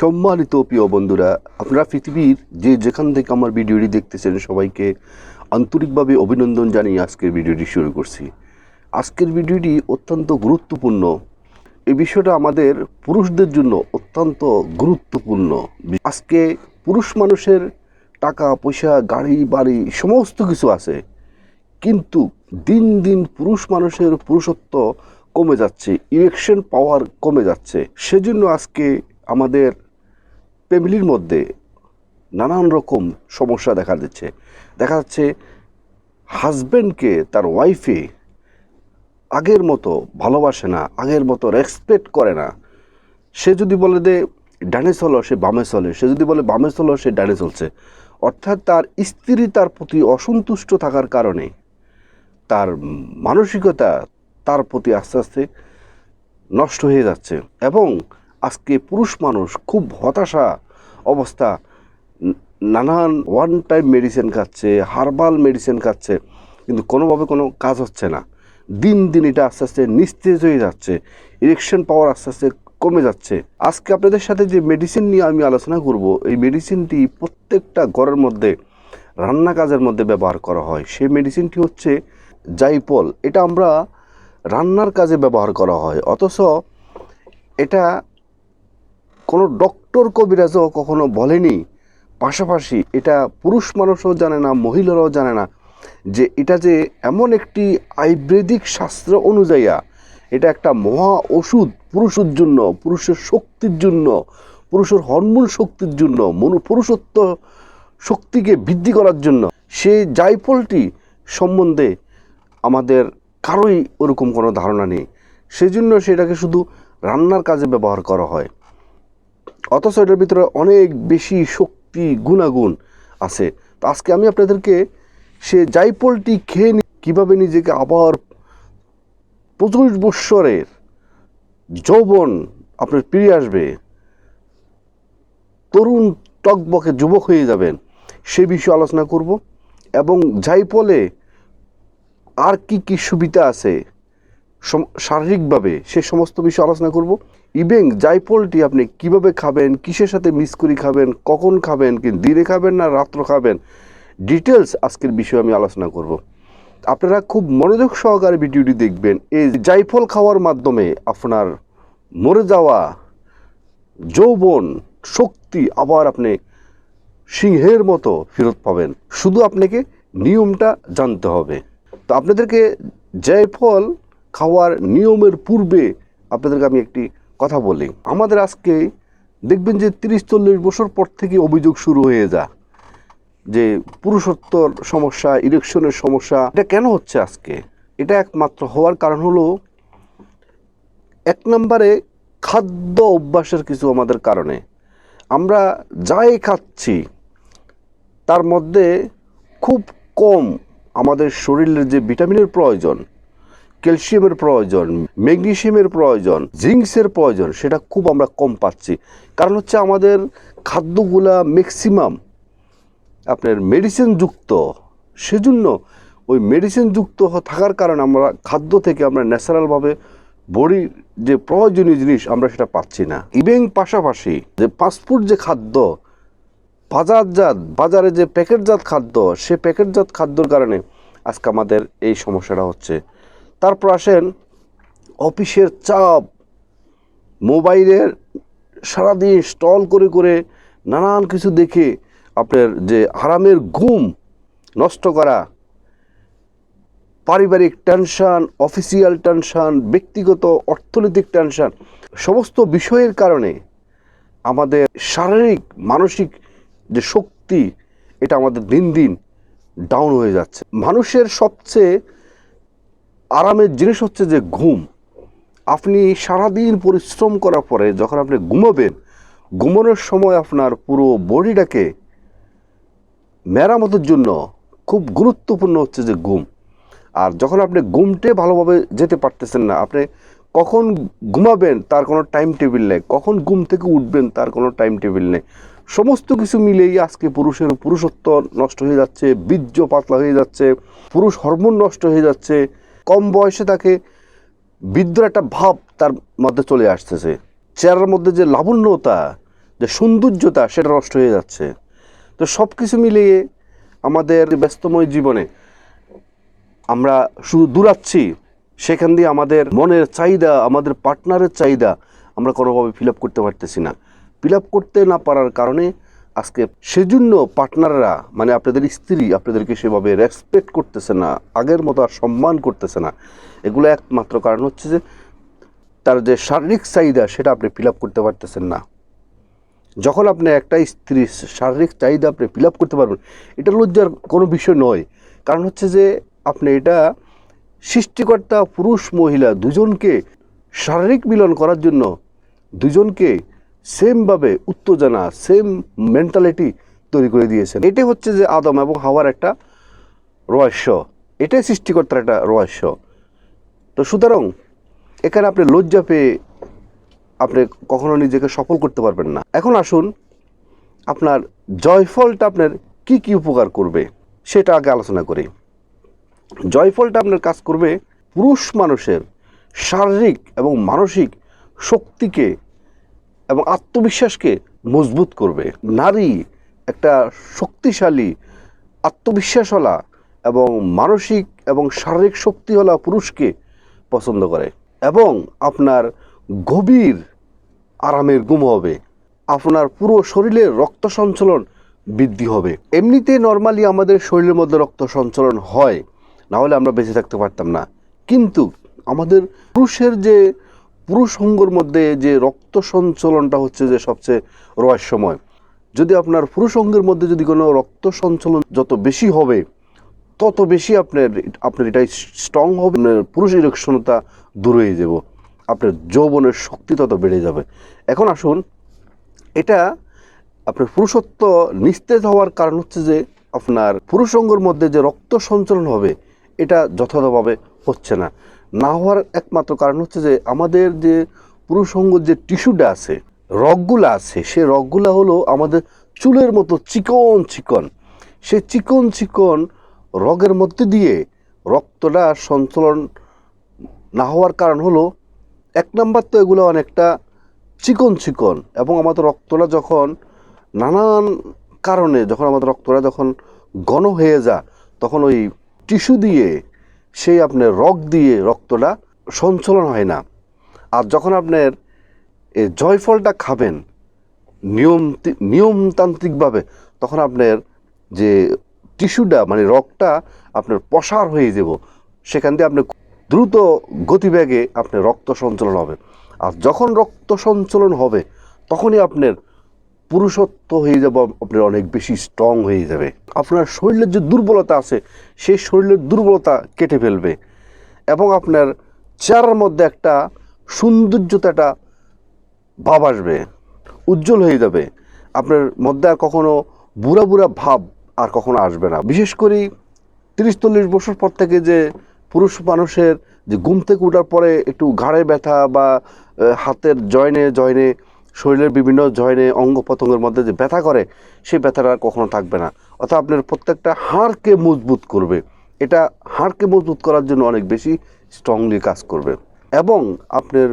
সম্মানিত প্রিয় বন্ধুরা, আপনারা পৃথিবীর যে যেখান থেকে আমার ভিডিওটি দেখতেছেন সবাইকে আন্তরিকভাবে অভিনন্দন জানিয়ে আজকের ভিডিওটি শুরু করছি। আজকের ভিডিওটি অত্যন্ত গুরুত্বপূর্ণ। এই বিষয়টা আমাদের পুরুষদের জন্য অত্যন্ত গুরুত্বপূর্ণ। আজকে পুরুষ মানুষের টাকা, পয়সা, গাড়ি, বাড়ি সমস্ত কিছু আছে। কিন্তু দিন দিন পুরুষ মানুষের পুরুষত্ব কমে যাচ্ছে ইলেকশন পাওয়ার কমে যাচ্ছে। সেজন্য আজকে আমাদের ফ্যামিলির মধ্যে নানান রকম সমস্যা দেখা দিচ্ছে। দেখা যাচ্ছে হাজব্যান্ডকে তার ওয়াইফে আগের মতো ভালোবাসে না, আগের মতো রেসপেক্ট করে না। সে যদি বলে যে, ডানে চলো, সে বামে চলে। সে যদি বলে, বামে চলো, সে ডানে চলছে। অর্থাৎ তার স্ত্রী তার প্রতি অসন্তুষ্ট থাকার কারণে তার মানসিকতা তার প্রতি আস্তে আস্তে নষ্ট হয়ে যাচ্ছে। এবং আজকে পুরুষ মানুষ খুব হতাশা অবস্থা। নানান ওয়ান টাইম মেডিসিন খাচ্ছে হার্বাল মেডিসিন খাচ্ছে, কিন্তু কোনোভাবে কোনো কাজ হচ্ছে না। দিন দিন এটা আস্তে আস্তে নিস্তেজ হয়ে যাচ্ছে ইলেকশন পাওয়ার আস্তে আস্তে কমে যাচ্ছে। আজকে আপনাদের সাথে যে মেডিসিন নিয়ে আমি আলোচনা করব, এই মেডিসিনটি প্রত্যেকটা ঘরের মধ্যে, রান্না কাজের মধ্যে ব্যবহার করা হয়। সেই মেডিসিনটি হচ্ছে জাইপল এটা আমরা রান্নার কাজে ব্যবহার করা হয়। অথচ এটা কোনো ডক্টর কবিরাজও কখনো বলেনি। পাশাপাশি এটা পুরুষ মানুষও জানে না, মহিলারাও জানে না যে এটা যে এমন একটি আয়ুর্বেদিক শাস্ত্র অনুযায়ী, এটা একটা মহা ওষুধ পুরুষের জন্য, পুরুষের শক্তির জন্য, পুরুষের হরমোন শক্তির জন্য, মনু পুরুষত্ব শক্তিকে বৃদ্ধি করার জন্য। সেই জাইফলটি সম্বন্ধে আমাদের কারোই ওরকম কোনো ধারণা নেই। সেজন্য সেটাকে শুধু রান্নার কাজে ব্যবহার করা হয়। অথচ এটার ভিতরে অনেক বেশি শক্তি, গুণাগুণ আছে। তো আজকে আমি আপনাদেরকে সে জাইপলটি খেয়ে নি- কীভাবে নিজেকে আবার পঁচিশ বৎসরের যৌবন আপনার ফিরে আসবে। তরুণ টকবকে যুবক হয়ে যাবেন। সে বিষয়ে আলোচনা করব এবং জাইপলে আর কি কি সুবিধা আছে শারীরিকভাবে সে সমস্ত বিষয়ে আলোচনা করব। ইভেন জাইপলটি আপনি কীভাবে খাবেন, কিসের সাথে মিস করে খাবেন, কখন খাবেন, কি দিনে খাবেন না রাত্র খাবেন ডিটেলস আজকের বিষয়ে আমি আলোচনা করব। আপনারা খুব মনোযোগ সহকারে ভিডিওটি দেখবেন। এই জাইফল খাওয়ার মাধ্যমে আপনার মরে যাওয়া যৌবন শক্তি আবার আপনি সিংহের মতো ফেরত পাবেন। শুধু আপনাকে নিয়মটা জানতে হবে। তো আপনাদেরকে জয়ফল খাওয়ার নিয়মের পূর্বে আপনাদেরকে আমি একটি কথা বলি। আমাদের আজকে দেখবেন যে তিরিশ চল্লিশ বছর পর থেকে অভিযোগ শুরু হয়ে যা, যে পুরুষত্বর সমস্যা ইলেকশনের সমস্যা, এটা কেন হচ্ছে আজকে? এটা একমাত্র হওয়ার কারণ হলো, এক নম্বরে খাদ্য অভ্যাসের কিছু আমাদের কারণে। আমরা যাই খাচ্ছি, তার মধ্যে খুব কম আমাদের শরীরের যে ভিটামিনের প্রয়োজন ক্যালসিয়ামের প্রয়োজন ম্যাগনেসিয়ামের প্রয়োজন, জিঙ্কসের প্রয়োজন, সেটা খুব আমরা কম পাচ্ছি। কারণ হচ্ছে আমাদের খাদ্যগুলা ম্যাক্সিমাম আপনার মেডিসিন যুক্ত। সেজন্য ওই মেডিসিন যুক্ত থাকার কারণে আমরা খাদ্য থেকে আমরা ন্যাচারালভাবে বডির যে প্রয়োজনীয় জিনিস আমরা সেটা পাচ্ছি না। ইভেন পাশাপাশি যে ফাস্টফুড যে খাদ্য, বাজারজাত, বাজারে যে প্যাকেটজাত খাদ্য, সে প্যাকেটজাত খাদ্যর কারণে আজকে আমাদের এই সমস্যাটা হচ্ছে। তারপর আসেন অফিসের চাপ, মোবাইলের সারাদিন স্টল করে করে নানান কিছু দেখে আপনার যে হারামের ঘুম নষ্ট করা, পারিবারিক টেনশন, অফিসিয়াল টেনশান, ব্যক্তিগত অর্থনৈতিক টেনশান, সমস্ত বিষয়ের কারণে আমাদের শারীরিক, মানসিক যে শক্তি, এটা আমাদের দিন দিন ডাউন হয়ে যাচ্ছে। মানুষের সবচেয়ে আরামের জিনিস হচ্ছে যে ঘুম। আপনি সারাদিন পরিশ্রম করার পরে যখন আপনি ঘুমাবেন, ঘুমানোর সময় আপনার পুরো বডিটাকে মেরামতের জন্য খুব গুরুত্বপূর্ণ হচ্ছে যে ঘুম। আর যখন আপনি ঘুমটে ভালোভাবে যেতে পারতেছেন না, আপনি কখন ঘুমাবেন তার কোনো টাইম টেবিল নেই, কখন ঘুম থেকে উঠবেন তার কোনো টাইম টেবিল নেই। সমস্ত কিছু মিলেই আজকে পুরুষের পুরুষত্ব নষ্ট হয়ে যাচ্ছে, বীর্য পাতলা হয়ে যাচ্ছে, পুরুষ হরমোন নষ্ট হয়ে যাচ্ছে কম বয়সে তাকে বৃদ্ধর একটা ভাব তার মধ্যে চলে আসতেছে। চেহারার মধ্যে যে লাবণ্যতা, যে সৌন্দর্যতা, সেটা নষ্ট হয়ে যাচ্ছে। তো সব কিছু মিলিয়ে আমাদের ব্যস্তময় জীবনে আমরা শুধু দূরাচ্ছি, সেখান দিয়ে আমাদের মনের চাহিদা, আমাদের পার্টনারের চাহিদা আমরা কোনোভাবে ফিল আপ করতে পারতেছি না। ফিল আপ করতে না পারার কারণে আজকে। সেজন্য পার্টনাররা মানে আপনাদের স্ত্রী আপনাদেরকে সেভাবে রেসপেক্ট করতেছে না, আগের মতো আর সম্মান করতেছে না। এগুলো একমাত্র কারণ হচ্ছে যে, তার যে শারীরিক চাহিদা, সেটা আপনি ফিল করতে পারতেছেন না। যখন আপনি একটা স্ত্রীর শারীরিক চাহিদা আপনি ফিল করতে পারবেন, এটা লজ্জার কোনো বিষয় নয়। কারণ হচ্ছে যে, আপনি এটা সৃষ্টিকর্তা, পুরুষ, মহিলা দুজনকে শারীরিক মিলন করার জন্য, দুজনকে সেমভাবে উত্তেজনা, সেম মেন্টালিটি তৈরি করে দিয়েছেন। এটাই হচ্ছে যে আদম এবং হাওয়ার একটা রহস্য। এটাই সৃষ্টিকর্তার একটা রহস্য। তো সুতরাং, এখানে আপনি লজ্জা পেয়ে আপনি কখনো নিজেকে সফল করতে পারবেন না। এখন আসুন, আপনার জয়ফলটা আপনার কি কি উপকার করবে, সেটা আগে আলোচনা করি। জয়ফলটা আপনার কাজ করবে পুরুষ মানুষের শারীরিক এবং মানসিক শক্তিকে এবং আত্মবিশ্বাসকে মজবুত করবে। নারী একটা শক্তিশালী আত্মবিশ্বাসওয়ালা এবং মানসিক এবং শারীরিক শক্তিওয়ালা পুরুষকে পছন্দ করে এবং আপনার গভীর আরামের ঘুম হবে। আপনার পুরো শরীরে রক্ত সঞ্চালন বৃদ্ধি হবে। এমনিতে নর্মালি আমাদের শরীরের মধ্যে রক্ত সঞ্চালন হয়, না হলে আমরা বেঁচে থাকতে পারতাম না। কিন্তু আমাদের পুরুষের যে পুরুষ অঙ্গর মধ্যে যে রক্ত সঞ্চলনটা হচ্ছে যে সবচেয়ে রহস্যময়। যদি আপনার পুরুষ অঙ্গের মধ্যে যদি কোনো রক্ত সঞ্চলন যত বেশি হবে, তত বেশি আপনার আপনার এটাই স্ট্রং হবে পুরুষ ইলেকশনতা দূর হয়ে যাব, আপনার যৌবনের শক্তি তত বেড়ে যাবে। এখন আসুন, এটা আপনার পুরুষত্ব নিস্তেজ হওয়ার কারণ হচ্ছে যে আপনার পুরুষ অঙ্গের মধ্যে যে রক্ত সঞ্চালন হবে, এটা যথাযথভাবে হচ্ছে না। না হওয়ার একমাত্র কারণ হচ্ছে যে আমাদের যে পুরুষ অঙ্গের যে টিস্যুটা আছে, রগগুলো আছে সে রগগুলো হলো আমাদের চুলের মতো চিকন চিকন। সে চিকন চিকন রগের মধ্যে দিয়ে রক্তটা সঞ্চালন না হওয়ার কারণ হলো, এক নাম্বার তো এগুলো অনেকটা চিকন চিকন এবং আমাদের রক্তটা যখন নানান কারণে, যখন আমাদের রক্তটা যখন ঘন হয়ে যায়, তখন ওই টিস্যু দিয়ে সেই আপনার রগ দিয়ে রক্তটা সঞ্চালন হয় না। আর যখন আপনার এই জয়ফলটা খাবেন নিয়ম নিয়মতান্ত্রিকভাবে, তখন আপনার যে টিস্যুটা মানে রগটা আপনার প্রসার হয়ে যাব, সেখান দিয়ে আপনি দ্রুত গতিবেগে আপনার রক্ত সঞ্চালন হবে। আর যখন রক্ত সঞ্চালন হবে, তখনই আপনার পুরুষত্ব হয়ে যাব, আপনার অনেক বেশি স্ট্রং হয়ে যাবে। আপনার শরীরের যে দুর্বলতা আছে, সেই শরীরের দুর্বলতা কেটে ফেলবে। এবং আপনার চেহারার মধ্যে একটা সৌন্দর্যতাটা ভাব আসবে, উজ্জ্বল হয়ে যাবে। আপনার মধ্যে আর কখনো বুড়া বুড়া ভাব আর কখনো আসবে না। বিশেষ করে তিরিশ চল্লিশ বছর পর থেকে যে পুরুষ মানুষের যে ঘুম থেকে ওঠার পরে একটু ঘাড়ে ব্যথা বা হাতের জয়েনে জয়েনে শরীরের বিভিন্ন জয়েনে অঙ্গ প্রত্যঙ্গের মধ্যে যে ব্যথা করে, সেই ব্যথাটা আর কখনো থাকবে না। অর্থাৎ আপনার প্রত্যেকটা হাড়কে মজবুত করবে। এটা হাড়কে মজবুত করার জন্য অনেক বেশি স্ট্রংলি কাজ করবে। এবং আপনার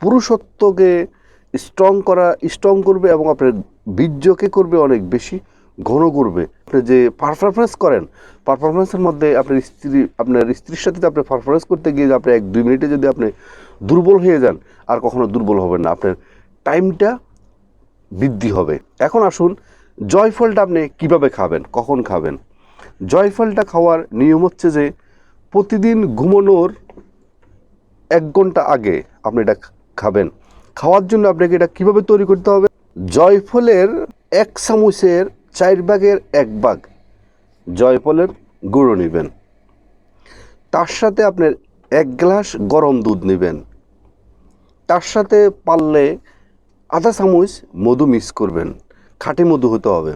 পুরুষত্বকে স্ট্রং করা স্ট্রং করবে এবং আপনার বীর্যকে করবে অনেক বেশি ঘন করবে। আপনি যে পারফরমেন্স করেন পারফরমেন্সের মধ্যে আপনার স্ত্রী, আপনার স্ত্রীর সাথে আপনি পারফরমেন্স করতে গিয়ে আপনি এক দুই মিনিটে যদি আপনি দুর্বল হয়ে যান, আর কখনো দুর্বল হবেন না। আপনার টাইমটা বৃদ্ধি হবে। এখন আসুন, জয়ফলটা আপনি কীভাবে খাবেন? কখন খাবেন? জয়ফলটা খাওয়ার নিয়ম হচ্ছে যে, প্রতিদিন ঘুমানোর এক ঘণ্টা আগে আপনি এটা খাবেন। খাওয়ার জন্য আপনাকে এটা কীভাবে তৈরি করতে হবে? জয়ফলের এক চামচের চার ভাগের এক ভাগ জয়ফলের গুঁড়ো নেবেন। তার সাথে আপনার এক গ্লাস গরম দুধ নেবেন। তার সাথে পারলে আধা চামচ মধু মিক্স করবেন। খাঁটি মধু হতে হবে।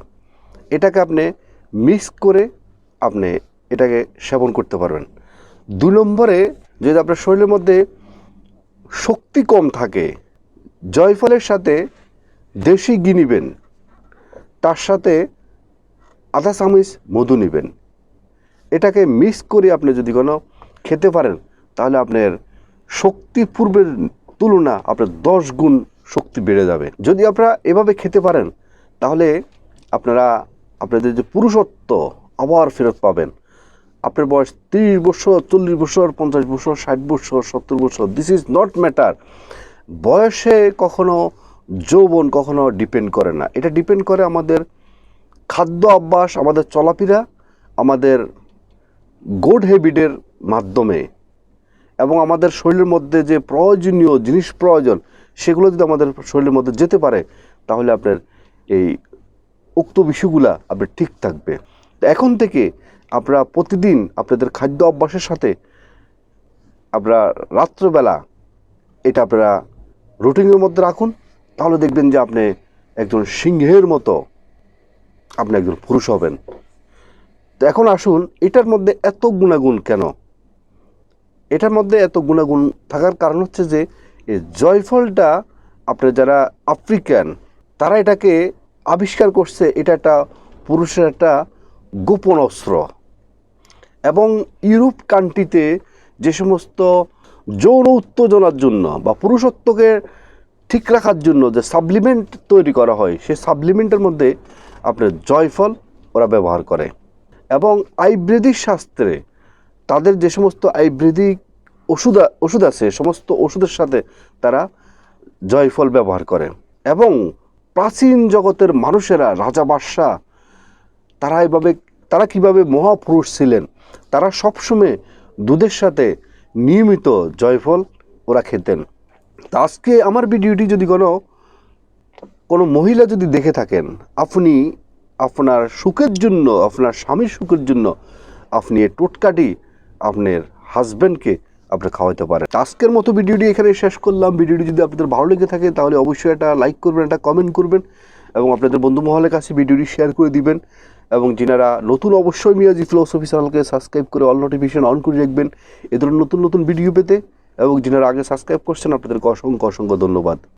এটাকে আপনি মিক্স করে আপনি এটাকে সেবন করতে পারবেন। দু নম্বরে যদি আপনার শরীরের মধ্যে শক্তি কম থাকে, জয়ফলের সাথে দেশি ঘি নিবেন, তার সাথে আধা চামচ মধু নেবেন। এটাকে মিক্স করে আপনি যদি কোনো খেতে পারেন, তাহলে আপনার শক্তি পূর্বের তুলনা আপনার দশ গুণ শক্তি বেড়ে যাবে। যদি আপনারা এভাবে খেতে পারেন, তাহলে আপনারা আপনাদের যে পুরুষত্ব, আবার ফেরত পাবেন। আপনার বয়স তিরিশ বছর, চল্লিশ বছর, পঞ্চাশ বছর, ষাট বছর, সত্তর বছর দিস ইজ নট ম্যাটার বয়সে কখনো যৌবন কখনো ডিপেন্ড করে না। এটা ডিপেন্ড করে আমাদের খাদ্য অভ্যাস, আমাদের চলাফেরা, আমাদের গুড হ্যাবিটের মাধ্যমে। এবং আমাদের শরীরের মধ্যে যে প্রয়োজনীয় জিনিস প্রয়োজন সেগুলো যদি আমাদের শরীরের মধ্যে যেতে পারে, তাহলে আপনার এই উক্ত বিষয়গুলা আপনার ঠিক থাকবে। তো এখন থেকে আপনারা প্রতিদিন আপনাদের খাদ্য অভ্যাসের সাথে আপনারা রাত্রবেলা এটা আপনারা রুটিনের মধ্যে রাখুন। তাহলে দেখবেন যে আপনি একজন সিংহের মতো আপনি একজন পুরুষ হবেন। তো এখন আসুন, এটার মধ্যে এত গুণাগুণ কেন? এটার মধ্যে এত গুণাগুণ থাকার কারণ হচ্ছে যে এই জয়ফলটা আপনার যারা আফ্রিকান, তারা এটাকে আবিষ্কার করছে, এটা একটা পুরুষের একটা গোপন অস্ত্র। এবং ইউরোপ কান্ট্রিতে যে সমস্ত যৌন উত্তেজনার জন্য বা পুরুষত্বকে ঠিক রাখার জন্য যে সাপ্লিমেন্ট তৈরি করা হয়, সেই সাপ্লিমেন্টের মধ্যে আপনার জয়ফল ওরা ব্যবহার করে। এবং আয়ুর্বেদিক শাস্ত্রে তাদের যে সমস্ত আয়ুর্বেদিক ওষুধ ওষুধ আছে, সমস্ত ওষুধের সাথে তারা জয়ফল ব্যবহার করে। এবং প্রাচীন জগতের মানুষেরা, রাজা বাদশাহ, তারা এভাবে, তারা কীভাবে মহাপুরুষ ছিলেন, তারা সবসময় দুধের সাথে নিয়মিত জয়ফল ওরা খেতেন। তা আজকে আমার ভিডিওটি যদি কোনো কোনো মহিলা যদি দেখে থাকেন, আপনি আপনার সুখের জন্য, আপনার স্বামীর সুখের জন্য আপনি এই টোটকাটি আপনার হাজব্যান্ডকে আপনি খাওয়াতে পারেন। আজকের মতো ভিডিওটি এখানে শেষ করলাম। ভিডিওটি যদি আপনাদের ভালো লেগে থাকে, তাহলে অবশ্যই একটা লাইক করবেন, একটা কমেন্ট করবেন এবং আপনাদের বন্ধু মহলের কাছে ভিডিওটি শেয়ার করে দিবেন এবং যিনারা নতুন অবশ্যই মিয়াজি ফিলোসফি চ্যানেলকে সাবস্ক্রাইব করে অল নোটিফিকেশন অন করে রাখবেন, এ ধরনের নতুন নতুন ভিডিও পেতে এবং যিনারা আগে সাবস্ক্রাইব করছেন, আপনাদেরকে অসংখ্য অসংখ্য ধন্যবাদ।